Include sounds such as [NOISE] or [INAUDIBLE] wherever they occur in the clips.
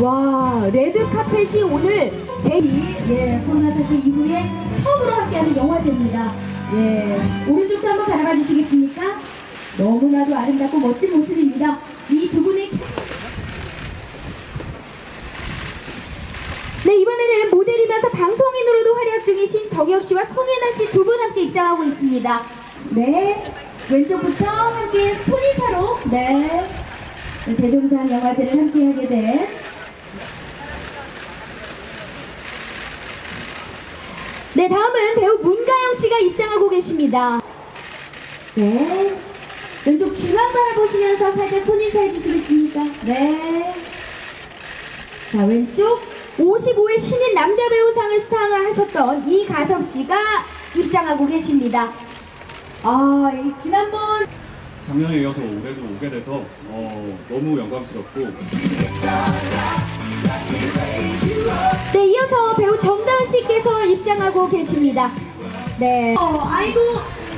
와 레드 카펫이 오늘 제이 예 코로나 사태 이후에 처음으로 함께하는 영화제입니다. 예 오른쪽도 한번 바라봐 주시겠습니까? 너무나도 아름답고 멋진 모습입니다. 이 두 분의 네 이번에는 모델이면서 방송인으로도 활약 중이신 정혁 씨와 송혜나 씨 두 분 함께 입장하고 있습니다. 네 왼쪽부터 함께 손인사로 네 대종상 영화제를 함께 하게 된 네, 다음은 배우 문가영 씨가 입장하고 계십니다. 네. 왼쪽 중앙 바라보시면서 살짝 손인사 해주시겠습니까? 네. 자, 왼쪽 55회 신인 남자 배우상을 수상하셨던 이가섭 씨가 입장하고 계십니다. 아, 이 지난번 작년에 이어서 올해도 오게 돼서 어, 너무 영광스럽고 네, 이어서 배우 정다은 씨께서 입장하고 계십니다. 네. 어, 아이고,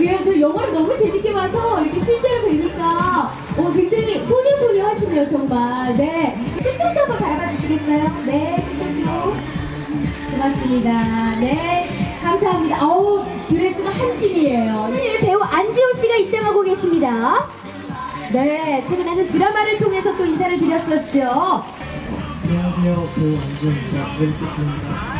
예, 저 영화를 너무 재밌게 봐서 이렇게 실제로 뵈니까 어, 굉장히 소녀소녀 하시네요, 정말. 네. 끝쪽도 한번 바라봐 주시겠어요? 네. 고맙습니다. 네. 감사합니다. 어우, 드레스가 한 짐이에요. 오늘 배우 안지호 씨가 입장하고 계십니다. 네, 최근에는 드라마를 통해서 또 인사를 드렸었죠. 안녕하세요. 배우 안지현입니다. 드레이프입니다.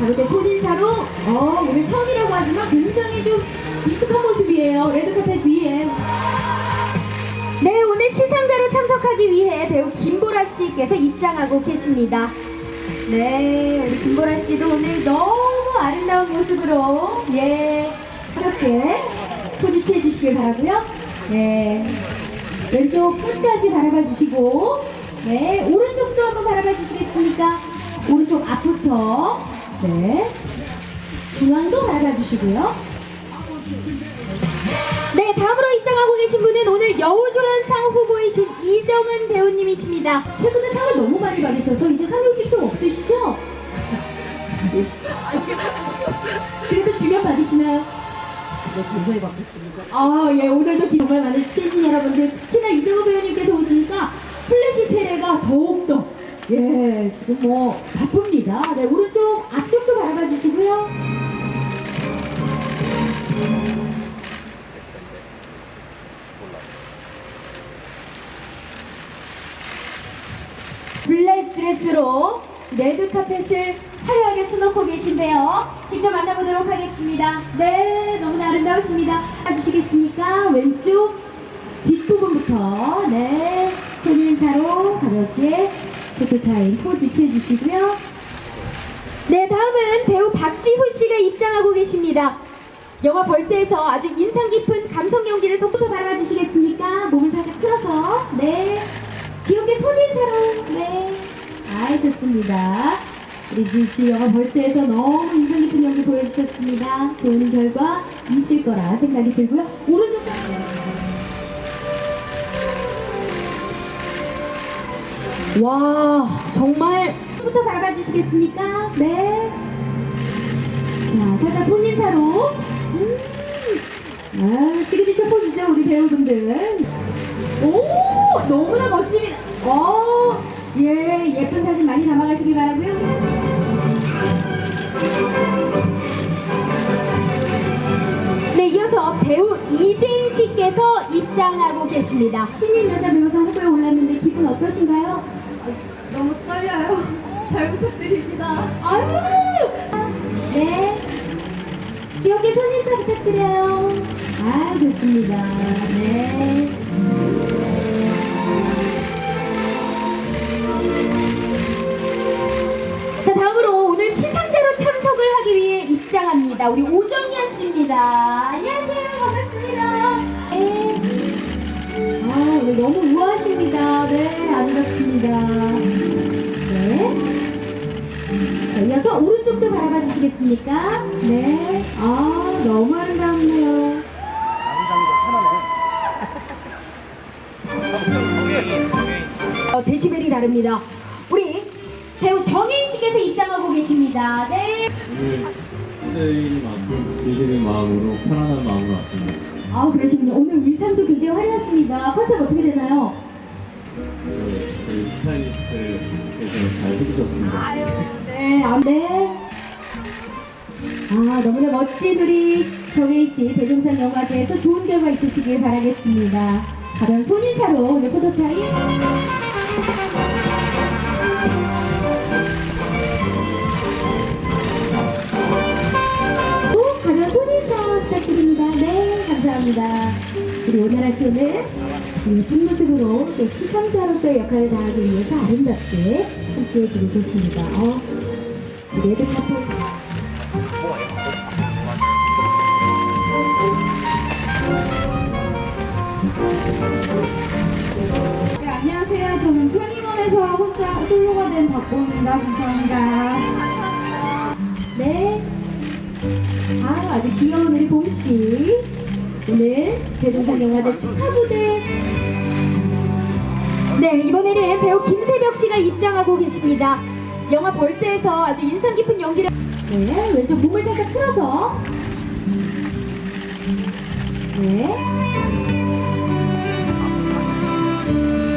가볍게 손인사로 어, 오늘 처음이라고 하지만 굉장히 좀 익숙한 모습이에요. 레드카펫 위에. 네, 오늘 시상자로 참석하기 위해 배우 김보라 씨께서 입장하고 계십니다. 네, 우리 김보라 씨도 오늘 너무 아름다운 모습으로 예, 가볍게 포즈취해 주시길 바라고요. 네, 왼쪽 끝까지 바라봐 주시고 네, 오른쪽도 한번 바라봐 주시겠습니까? 오른쪽 앞부터 네, 중앙도 바라봐 주시고요. 네, 다음으로 입장하고 계신 분은 오늘 여우조연상 후보이신 이정은 배우님이십니다. 최근에 상을 너무 많이 받으셔서 이제 상용 네, 굉장히 받겠습니다. 아, 예, 오늘도 기- 정말 많은 시즌 여러분들, 특히나 이정우 배우님께서 오시니까 플래시 테레가 더욱더, 예, 지금 뭐, 바쁩니다. 네, 오른쪽, 앞쪽도 바라봐 주시고요. 블랙 드레스로 레드 카펫을 화려하게 수놓고 계신데요. 직접 만나보도록 하겠습니다. 네, 너무나 아름다우십니다. 봐주시겠습니까? 왼쪽 뒷부분부터 네, 손인사로 가볍게 포토타임 포즈 취해주시고요. 네, 다음은 배우 박지후 씨가 입장하고 계십니다. 영화 벌새에서 아주 인상 깊은 감성 연기를 손부터 바라봐 주시겠습니까? 몸을 살짝 틀어서 네 귀엽게 손인사로 네 아이 좋습니다 우리 지우씨 영화 벌새에서 너무 인상 깊은 연기 보여주셨습니다 좋은 결과 있을 거라 생각이 들고요 오른쪽 와 정말 부터 바라봐 주시겠습니까? 네 자, 살짝 손인사로. 음. 아, 시그니처 포즈죠, 우리 배우분들. 오, 너무나 멋집니다. 어, 예, 예쁜 사진 많이 담아가시기 바라고요. 네, 이어서 배우 이재인 씨께서 입장하고 계십니다. 신인 여자 배우상 후보에 올랐는데 기분 어떠신가요? 너무 떨려요. 잘 부탁드립니다. 아유, 네. 귀엽게 손인사 부탁드려요. 아, 좋습니다. 네. 입장합니다. 우리 오정현 씨입니다. 안녕하세요. 반갑습니다. 네. 아, 오늘 너무 우아하십니다. 네, 아름답습니다. 네. 자, 이어서 오른쪽도 바라봐 주시겠습니까? 네. 아, 너무 아름답네요. 어, 데시벨이 다릅니다. 우리 배우 정인 씨께서 입장하고 계십니다. 네. 오 늘 선생님만큼 진심인 마음으로 편안한 마음으로 왔습니다. 아, 그러시군요. 오늘 의상도 굉장히 화려하십니다. 컨셉 어떻게 되나요? 저희 스타일리스트께서 잘 해주셨습니다. 네, 아, 네. 아, 너무나 멋진 우리 정혜인 씨 대종상 영화제에서 좋은 결과 있으시길 바라겠습니다. 가벼운 손인사로 오늘 포토타임. 감사합니다. 우리 오나라 씨 오늘 예쁜 모습으로 또 시상자로서의 역할을 다하기 위해서 아름답게 함께 해주고 계십니다. 어, 레드 카페. 네, 안녕하세요. 저는 표니원에서 혼자 솔로가 된 박보입니다. 감사합니다. 네. 아, 아주 귀여운 우리 봄씨. 오늘 대동상 영화제 축하 무대. 네, 이번에는 배우 김세벽 씨가 입장하고 계십니다. 영화 벌새에서 아주 인상 깊은 연기를. 네, 왼쪽 몸을 살짝 틀어서. 네.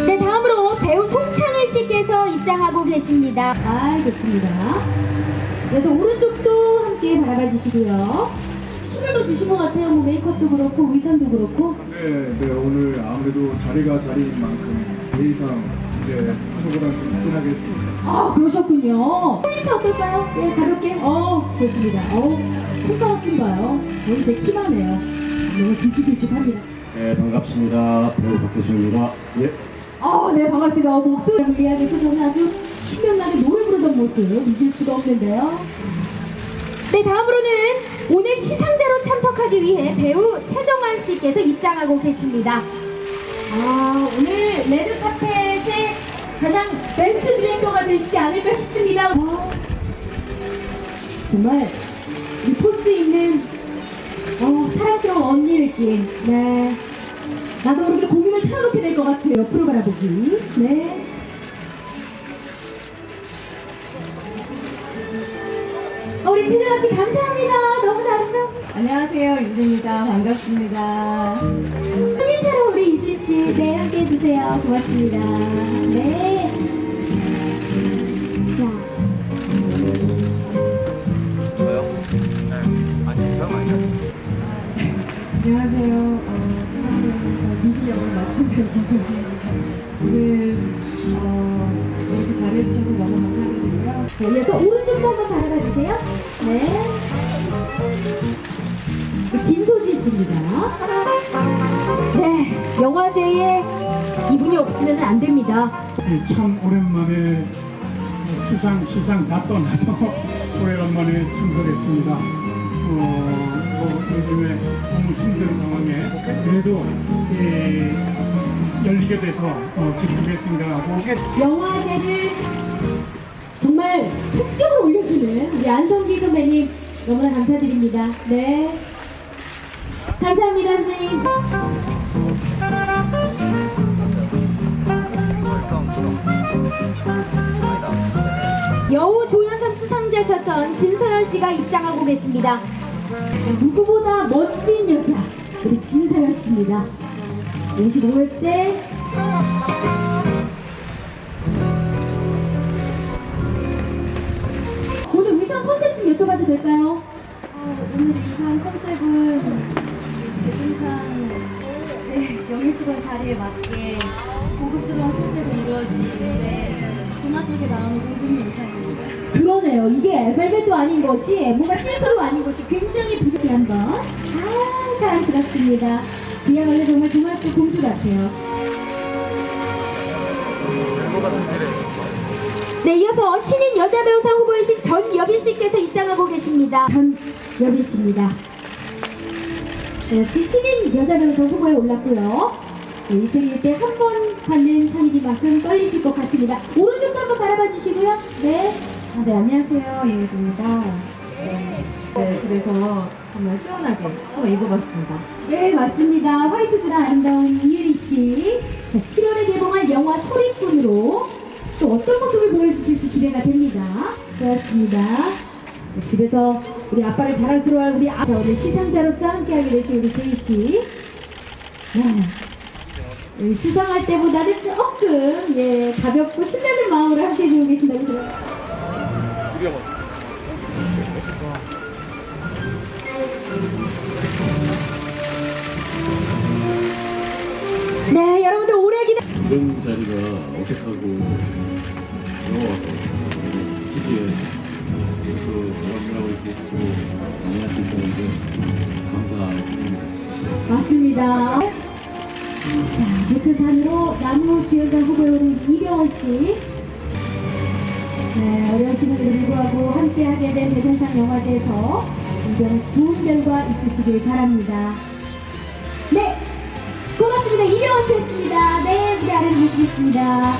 네, 다음으로 배우 송창일 씨께서 입장하고 계십니다. 아, 좋습니다. 그래서 오른쪽도 함께 바라봐 주시고요. 더 주신 것 같아요. 뭐 메이크업도 그렇고 의상도 그렇고. 네, 네, 오늘 아무래도 자리가 자리인 만큼 예의상 이제 평소보다 좀 진하게 했습니다. 아, 그러셨군요. 인사 어떨까요? 예, 가볍게. 어, 좋습니다. 어, 손가락 좀 봐요. 오늘 제 키만 해요. 너무 길쭉길쭉합니다. 네, 반갑습니다. 배우 박태수입니다. 예. 아, 네, 반갑습니다. 어, 목소리 물리학에서 저는 아주 신명나게 노래 부르던 모습 잊을 수가 없는데요. 네, 다음으로는 오늘 시상자로 참석하기 위해 배우 최정환 씨께서 입장하고 계십니다. 아, 오늘 레드카펫의 가장 베스트 디렉터가 되시지 않을까 싶습니다. 어, 정말 이 포스 있는 어, 사랑스러운 언니 느낌. 네. 나도 모르게 고민을 태워놓게 될 것 같아요. 옆으로 바라보기. 네. 어, 우리 최정아 씨 감사합니다. 안녕하세요. 유진입니다. 반갑습니다. 인사로 우리 이주 씨, 네 함께 해주세요. 고맙습니다. 네. 자, 안녕하세요. 어, 부산대에서 미디 역을 맡은 배우 김소진입니다. 오늘 어, 이렇게 잘해주셔서 너무 감사드리고요. 자, 이어서 오른쪽도 한번 바라봐 주세요. 네. 없으면 안 됩니다. 예, 참 오랜만에 수상 시상 다 떠나서 [LAUGHS] 오래간만에 참석했습니다. 어, 뭐 요즘에 너무 힘든 상황에 그래도 예, 열리게 돼서 어, 생각하고 영화제를 정말 품격을 올려주는 우리 안성기 선배님 너무나 감사드립니다. 네. 감사합니다, 선배님. 수상자셨던 진서연 씨가 입장하고 계십니다. 누구보다 멋진 여자, 우리 진서연 씨입니다. 55회 때 오늘 의상 컨셉 좀 여쭤봐도 될까요? 어, 오늘 이상 컨셉은 네, 영예스러운 자리에 맞게 고급스러운 소재로 이루어진 동화 속에 나오는 공주님 의상 그러네요. 이게 벨벳도 아닌 것이 뭔가 실크도 아닌 것이 굉장히 부드럽게 한번 아 사랑스럽습니다. 그야말로 정말 속 공주 같아요. 네, 이어서 신인 여자 배우상 후보이신 전여빈 씨께서 입장하고 계십니다. 전여빈 씨입니다. 네, 역시 신인 여자 배우상 후보에 올랐고요. 네, 인생일 때 한 번 받는 상이니만큼 떨리실 것 같습니다. 오른쪽도 한번 바라봐. 네. 아, 네, 안녕하세요. 이유주입니다. 네, 네, 그래서 정말 시원하게 한번 입어봤습니다. 네, 맞습니다. 화이트 드라 아름다운 이유리 씨. 자, 7월에 개봉할 영화 소리꾼으로 또 어떤 모습을 보여주실지 기대가 됩니다. 고맙습니다. 집에서 우리 아빠를 자랑스러워할 우리 아빠 오늘 시상자로서 함께하게 되신 우리 제이 씨. 네. 이 수상할 때보다는 조금 예 가볍고 신나는 마음으로 함께 해주고 계신다고 들 어요. 네, 여러분들 오래 기다. 이런 자리가 어색하고 시기에 만날 수 있었는데 감사합니다. 맞습니다. 자, 노트산으로 나무 주연상 후보에 오른 이병헌 씨. 네, 어려운 시국에도 불구하고 함께하게 된 대전상 영화제에서 씨 좋은 결과 있으시길 바랍니다. 네, 고맙습니다. 이병헌 씨였습니다. 네, 무대 아래로 모시겠습니다.